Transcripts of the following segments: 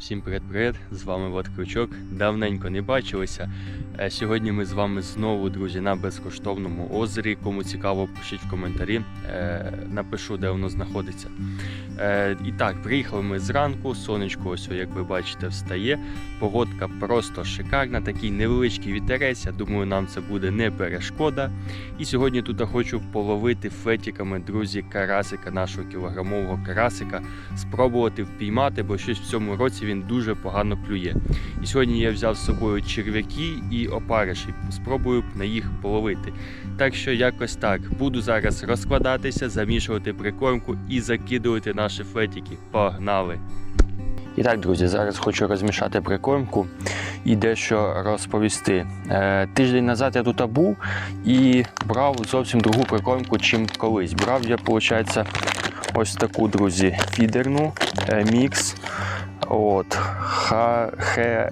Всім привіт-привіт! З вами Влад Крючок. Давненько не бачилися. Е, Сьогодні ми з вами знову, друзі, на безкоштовному озері. Кому цікаво, пишіть в коментарі. Е, Напишу, де воно знаходиться. Е, І так, приїхали ми зранку. Сонечко, ось, як ви бачите, встає. Погодка просто шикарна, такий невеличкий вітерець. Я думаю, нам це буде не перешкода. І сьогодні тут я хочу половити фетіками, друзі, карасика, нашого кілограмового карасика, спробувати впіймати, бо щось в цьому році він дуже погано клює. І сьогодні я взяв з собою черв'яки і опариші. Спробую на їх половити. Так що якось так. Буду зараз розкладатися, замішувати прикормку і закидувати наші фетіки. Погнали! І так, друзі, зараз хочу розмішати прикормку і дещо розповісти. Е, тиждень назад я тут був і брав зовсім другу прикормку, чим колись. Брав я, виходить, ось таку, друзі, фідерну е, мікс. От, ха, хе,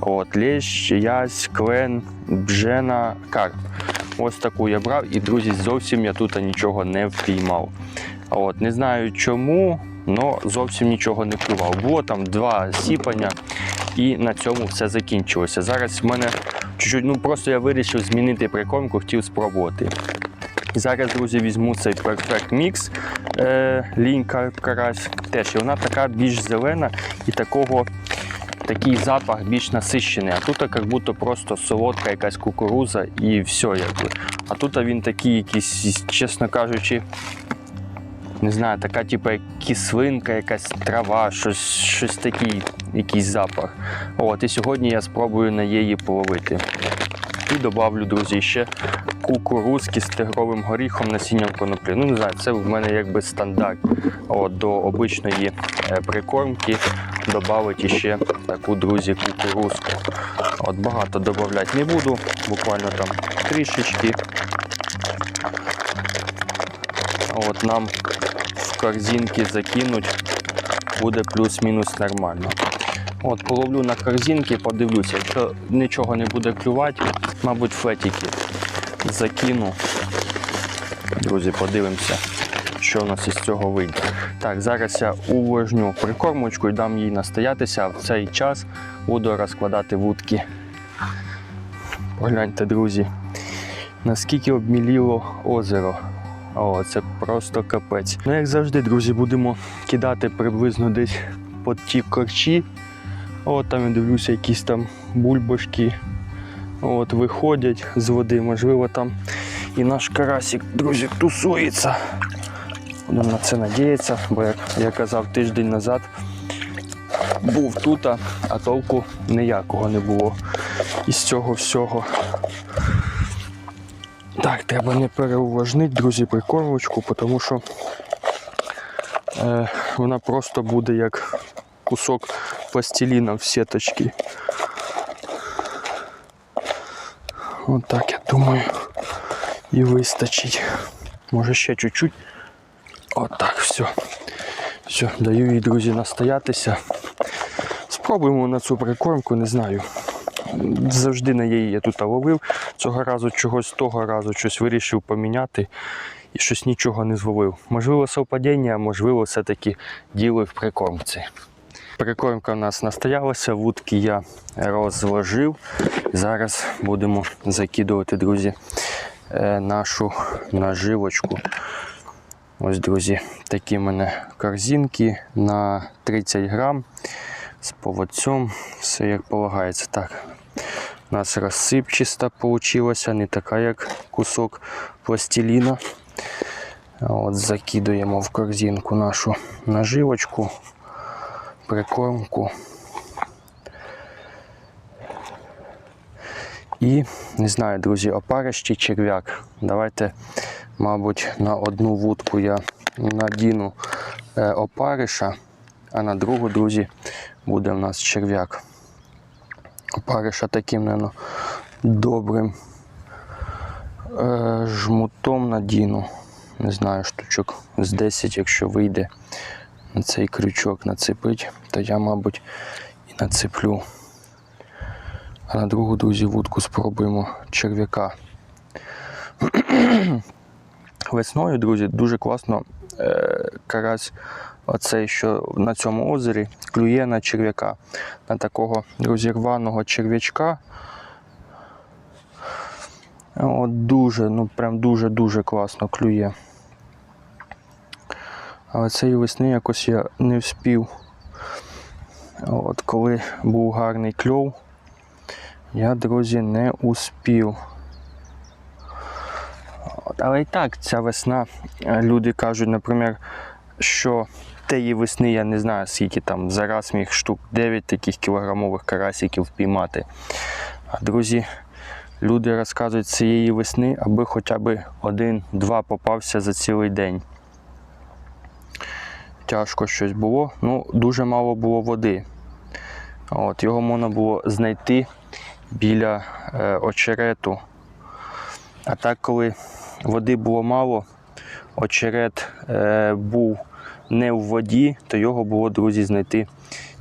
От, лещ, ясь, клен, бжена, карп. Ось таку я брав, і друзі, зовсім я тут нічого не впіймав. От, не знаю чому, але зовсім нічого не клював. Було там два сіпання, і на цьому все закінчилося. Зараз в мене чуть-чуть, ну просто я вирішив змінити прикормку, хотів спробувати. І зараз, друзі, візьму цей Perfect Mix е, лінька карась. Теж і вона така більш зелена і такого. Такий запах більш насищений, а тут як будто просто солодка якась кукуруза і все якби. А тут він такий якийсь, чесно кажучи, не знаю, така типу кислинка, якась трава, щось, щось такий, якийсь запах. От, і сьогодні я спробую на її половити. І добавлю, друзі, ще кукурузки з тигровим горіхом насінням коноплі. Ну, не знаю, це в мене якби стандарт. От, до обичної е, прикормки додати ще таку, друзі, кукурузку. От багато додати не буду, буквально там трішечки. От нам в корзинки закинуть, буде плюс-мінус нормально. От, половлю на корзинки, подивлюся. Якщо нічого не буде клювати, мабуть, фетики закину. Друзі, подивимося, що в нас із цього вийде. Так, зараз я увожню прикормочку і дам їй настоятися, а в цей час буду розкладати вудки. Погляньте, друзі, наскільки обміліло озеро. О, це просто капець. Ну, як завжди, друзі, будемо кидати приблизно десь по ті корчі. От там я дивлюся, якісь там бульбашки от, виходять з води. Можливо, там і наш карасик, друзі, тусується. Будемо на це надіятися, бо як я казав тиждень назад, був тут, а а толку ніякого не було із цього всього. Так, треба не переуважнити, друзі, прикормочку, тому що е, вона просто буде як кусок пластиліна в сіточці. От так, я думаю, і вистачить. Може ще чуть-чуть. От так, все. Все, даю їй, друзі, настоятися. Спробуємо на цю прикормку, не знаю. Завжди на її я тут ловив. Цього разу чогось того разу щось вирішив поміняти і щось нічого не зловив. Можливо, совпадіння, а можливо, все-таки діло в прикормці. Прикормка у нас настоялася, вудки я розложив. Зараз будемо закидувати, друзі, е, нашу наживочку. Ось, друзі, такі в мене корзинки на 30 грам з поводцем. Все як полагається. Так, у нас розсипчиста вийшла, не така, як кусок пластиліна. От Закидуємо в корзинку нашу наживочку, прикормку. І, не знаю, друзі, опариш чи черв'як. Давайте, мабуть, на одну вудку я надіну е, опариша, а на другу, друзі, буде в нас черв'як. Опариша таким, наверное, добрим е, жмутом надіну. Не знаю, штучок з 10, якщо вийде на цей крючок нацепить, то я, мабуть, і нацеплю. А на другу, друзі, вудку спробуємо черв'яка. Весною, друзі, дуже класно е, карась оцей, що на цьому озері, клює на черв'яка. На такого розірваного черв'ячка. От дуже, ну прям дуже-дуже класно клює. Але цієї весни якось я не вспів. От коли був гарний кльов, я, друзі, не успів. От, але і так, ця весна, е, люди кажуть, наприклад, що тієї весни я не знаю, скільки там зараз міг штук 9 таких кілограмових карасиків впіймати. А друзі, люди розказують цієї весни, аби хоча б один-два попався за цілий день. Тяжко щось було, ну дуже мало було води. От, його можна було знайти біля е, очерету. А так, коли води було мало, очерет е, був не в воді, то його було, друзі, знайти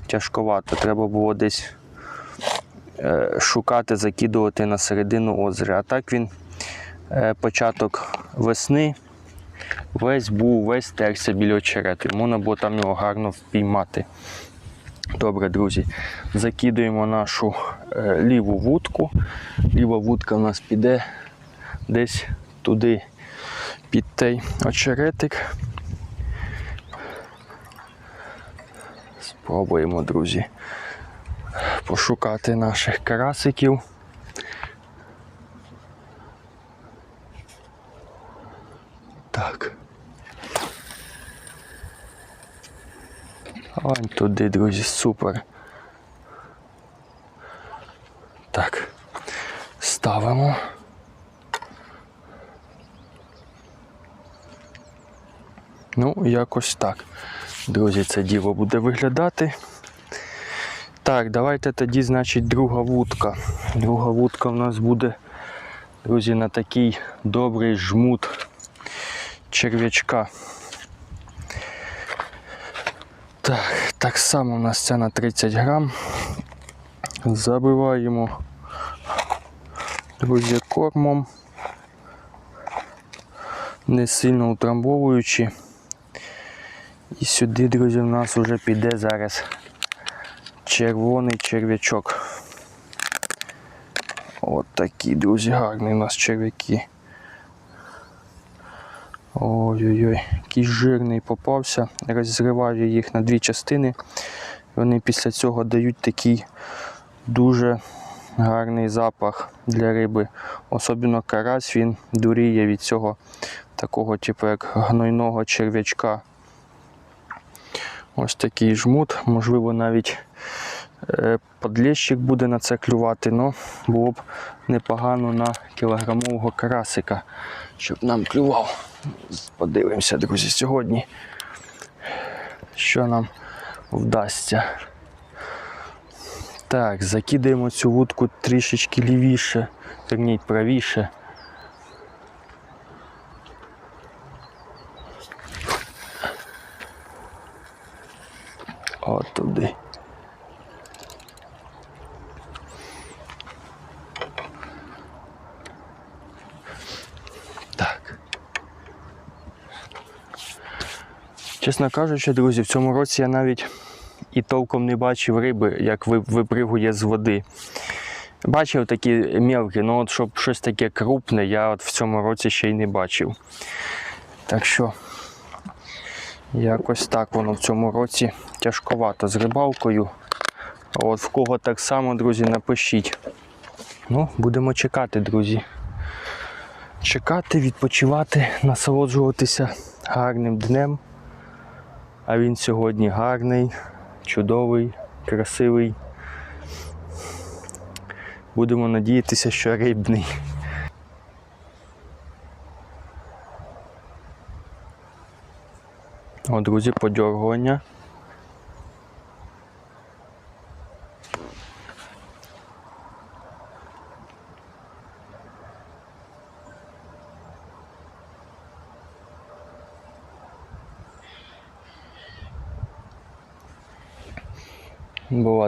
тяжковато. Треба було десь е, шукати, закидувати на середину озера. А так він е, початок весни весь був, весь терся біля очерету. Можна було там його гарно впіймати. Добре, друзі, закидуємо нашу е, ліву вудку. Ліва вудка в нас піде десь туди під той очеретик. Спробуємо, друзі, пошукати наших карасиків. Так. Вон туди, друзі, супер. Так. Ставимо. Ну, якось так. Друзі, це діло буде виглядати. Так, давайте тоді, значить, друга вудка. Друга вудка у нас буде, друзі, на такий добрий жмут черв'ячка. Так, так само у нас це на 30 грам. Забиваємо, друзі, кормом, не сильно утрамбовуючи. І сюди, друзі, в нас вже піде зараз червоний черв'ячок. От такі, друзі, гарні у нас черв'яки. Ой-ой-ой, який жирний попався. Розриваю їх на дві частини. Вони після цього дають такий дуже гарний запах для риби. Особливо карась він дуріє від цього такого, типу як гнойного черв'ячка. Ось такий жмут. Можливо, навіть е, подлещик буде на це клювати, але було б непогано на кілограмового карасика, щоб нам клював. Подивимося, друзі, сьогодні, що нам вдасться. Так, закидаємо цю вудку трішечки лівіше, верніть правіше. От туди. Чесно кажучи, друзі, в цьому році я навіть і толком не бачив риби, як випригує з води. Бачив такі мелкі, ну от щоб щось таке крупне, я от в цьому році ще й не бачив. Так що якось так воно в цьому році тяжковато з рибалкою. От в кого так само, друзі, напишіть. Ну, будемо чекати, друзі. Чекати, відпочивати, насолоджуватися гарним днем. А він сьогодні гарний, чудовий, красивий. Будемо надіятися, що рибний. О, друзі, подьоргування.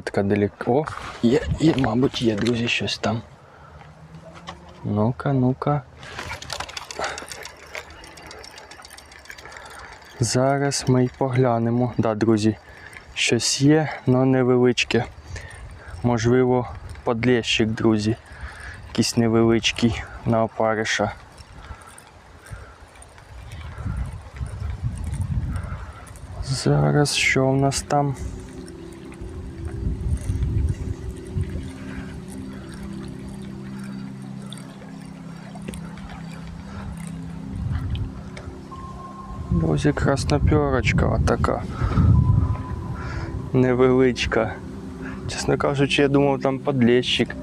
Така далеко. О, є, є, мабуть, є, друзі, щось там. Ну-ка, ну-ка. Зараз ми й поглянемо. Да, друзі, щось є, але невеличке. Можливо, подлещик, друзі. Якийсь невеличкий на опариша. Зараз що в нас там? Друзі, краснопьорочка отака. Невеличка. Чесно кажучи, я думав там подлещик.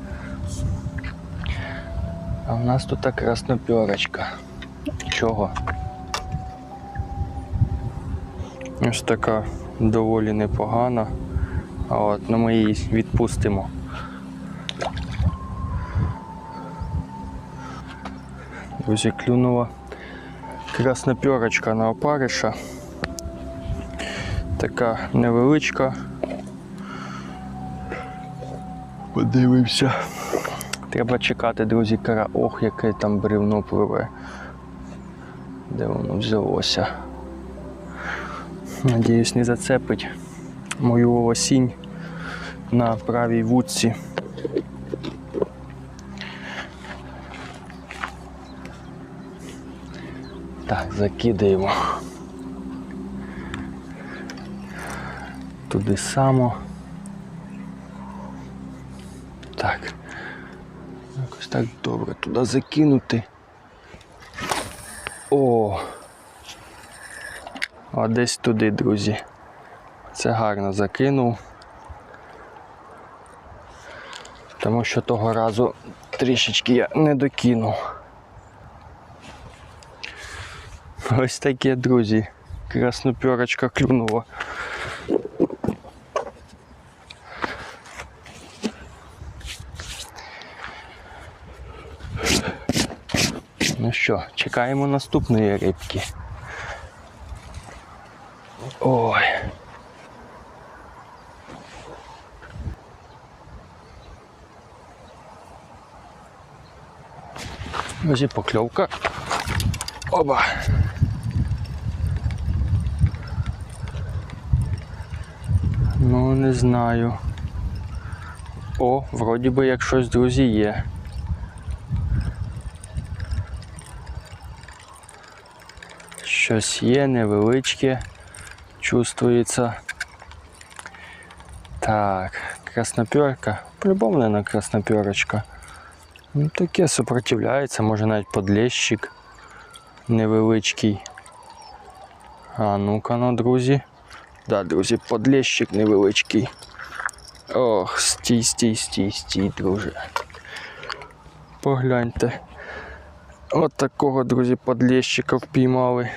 А в нас тут краснопьорочка. Чого? Ось така доволі непогана. От, ну ми її відпустимо. Друзі, клюнула краснопьорочка на опариша. Така невеличка. Подивився. Треба чекати, друзі, кара. Ох, яке там бревно пливе. Де воно взялося? Надіюсь, не зацепить мою осінь на правій вудці. Так, закидаємо. Туди само. Так. Якось так добре туди закинути. О! А десь туди, друзі. Це гарно закинув. Тому що того разу трішечки я не докинув. Ось таке, друзі. Краснопьорочка клюнула. Ну що, чекаємо наступної рибки. Ой. Ось і покльовка. Оба. Ну, не знаю. О, вроді би як щось, друзі, є. Щось є невеличке, чувствується. Так, красноперка. Наверное, красноперочка. Ну, таке сопротивляється, може навіть подлещик невеличкий. А ну-ка, ну, друзі. Да, друзі, подлещик невеличкий. Ох, стій, стій, стій, стій, друже. Погляньте. От такого, друзі, подлещика впіймали.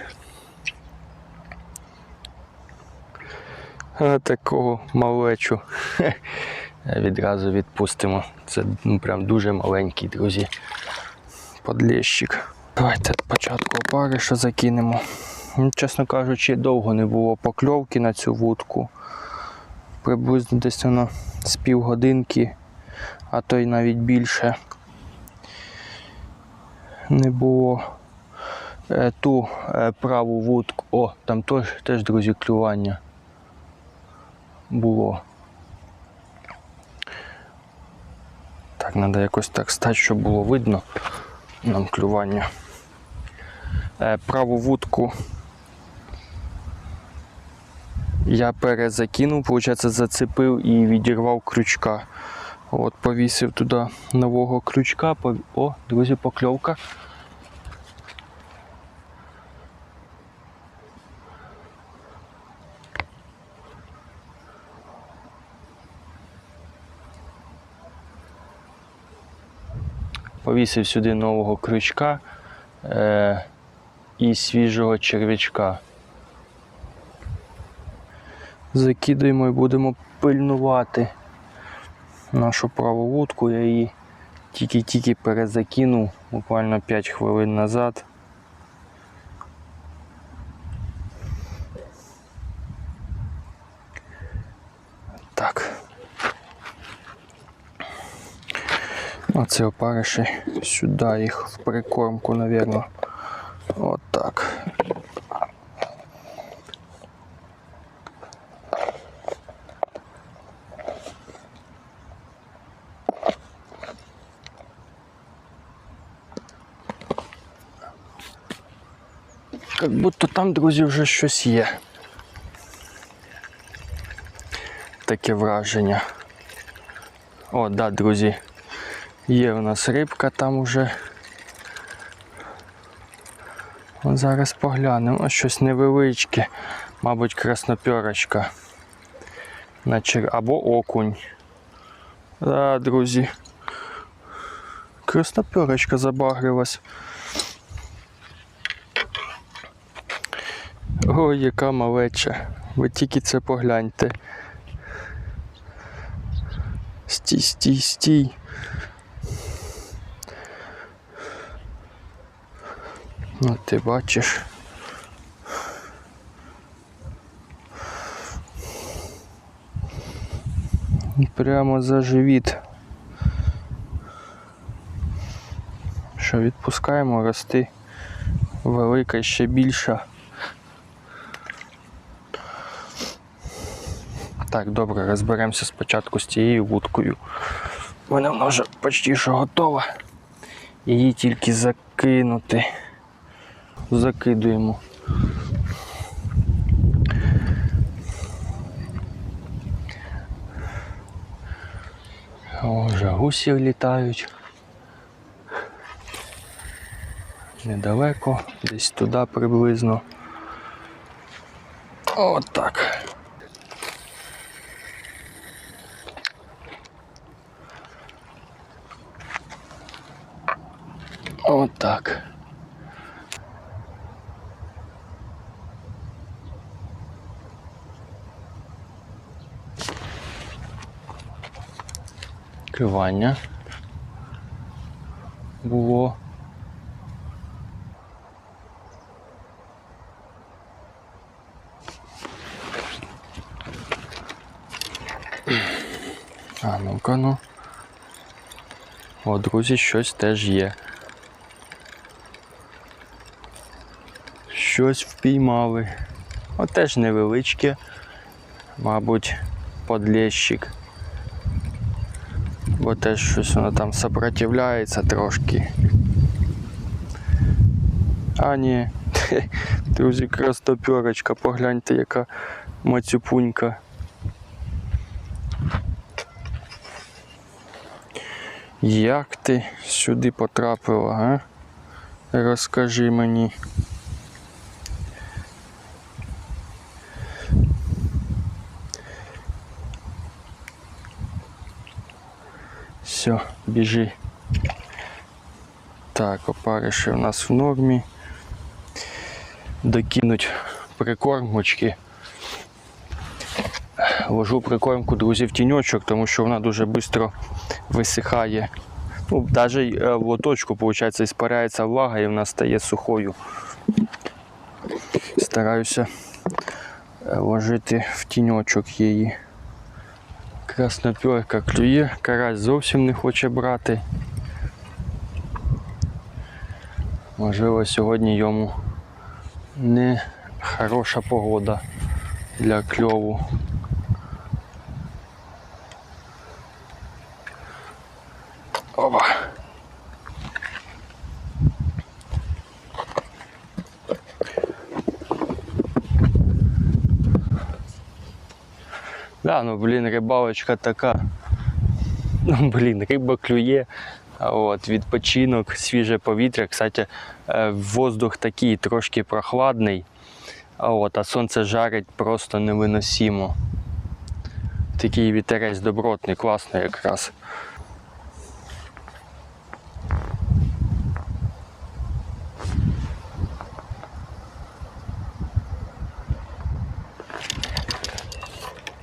А такого малечу. Хе. Відразу відпустимо. Це ну, прям дуже маленький, друзі. Подлещик. Давайте спочатку опариша закинемо. Ну, Чесно кажучи, довго не було покльовки на цю вудку. Приблизно десь воно з півгодинки, а то й навіть більше не було. Е, Ту е, праву вудку. О, там теж, теж друзі, клювання було. Так, треба якось так стати, щоб було видно нам клювання. Е, Праву вудку я перезакинув, виходить, зацепив і відірвав крючка. От, повісив туди нового крючка. О, друзі, покльовка. Повісив сюди нового крючка е, і свіжого черв'ячка. Закидаємо і будемо пильнувати нашу праву вудку. Я її тільки-тільки перезакинув буквально 5 хвилин назад. Так. Оце опариші сюди їх в прикормку, напевно. От так. Будто там, друзі, вже щось є. Таке враження. О, да, друзі. Є у нас рибка там уже. От зараз поглянемо. Щось невеличке. Мабуть, краснопьорочка. Наче або окунь. Да, друзі. Краснопьорочка забагрилась. Ой, яка малеча. Ви тільки це погляньте. Стій, стій, стій. Ну, ти бачиш. Прямо за живіт. Що відпускаємо рости велика ще більша. Так, добре, розберемося спочатку з цією вудкою. Вона вже почти що готова. Її тільки закинути. Закидуємо. О, вже гусі літають. Недалеко, десь туди приблизно. Отак. Отак. Кривання було. А ну-ка ну. О, друзі, щось теж є. Щось впіймали. О, теж невеличке, мабуть, подлещик. Бо теж щось воно там сопротивляється трошки. А ні, друзі, крастоперочка, погляньте, яка мацюпунька. Як ти сюди потрапила, а? Розкажи мені. Все, біжи. Так, опариші у нас в нормі. Докинуть прикормочки. Ложу прикормку, друзі, в тіньочок, тому що вона дуже швидко висихає. Ну, навіть в лоточку, виходить, іспаряється влага і вона стає сухою. Стараюся е, ложити в тіньочок її. Краснопьорка клює, карась зовсім не хоче брати. Можливо, сьогодні йому не хороша погода для кльову. Опа. Да, ну блін, рибалочка така. Ну, блін, риба клює. От, відпочинок, свіже повітря. Кстати, е, воздух такий трошки прохладний. От, а сонце жарить просто невиносимо. Такий вітерець добротний, класний якраз.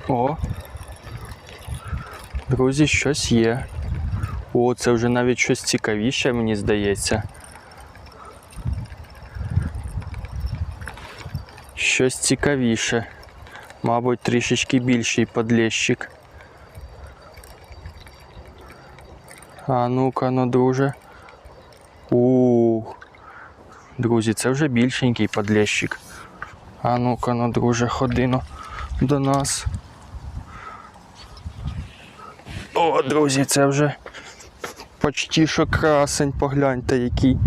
О, друзі, щось є. О, це вже навіть щось цікавіше, мені здається. Щось цікавіше. Мабуть, трішечки більший подлещик. А ну-ка, ну, друже. У, друзі, це вже більшенький подлещик. А ну-ка, ну, друже, ходи ну, до нас. О, друзі, це вже почти що красень, погляньте який.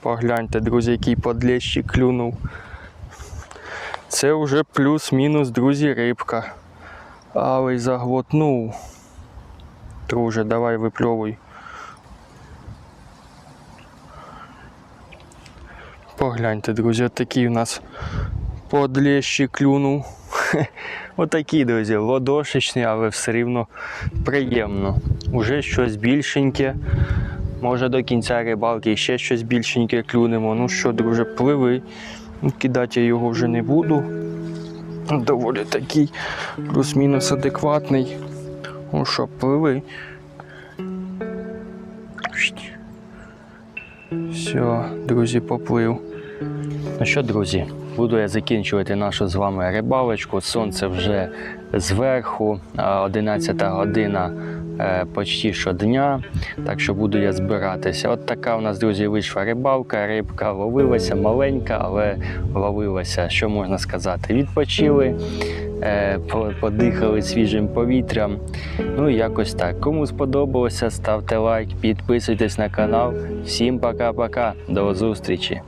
Погляньте, друзі, який подлещик клюнув. Це вже плюс-мінус, друзі, рибка. Але й заглотнув. Друже, давай випльовуй. Погляньте, друзі, отакий у нас подлещик клюнув. Отакий, друзі, ладошечний, але все рівно приємно. Уже щось більшеньке. Може до кінця рибалки ще щось більшеньке клюнемо. Ну що, друже, пливи. Ну, Кидати я його вже не буду. Доволі такий плюс-мінус адекватний. Ну що, пливи. Все, друзі, поплив. Ну що, друзі, буду я закінчувати нашу з вами рибалочку. Сонце вже зверху, 11 година е, почти щодня. Так що буду я збиратися. От така у нас, друзі, вийшла рибалка. Рибка ловилася маленька, але ловилася. Що можна сказати? Відпочили, е, подихали свіжим повітрям. Ну і якось так. Кому сподобалося, ставте лайк, підписуйтесь на канал. Всім пока-пока. До зустрічі!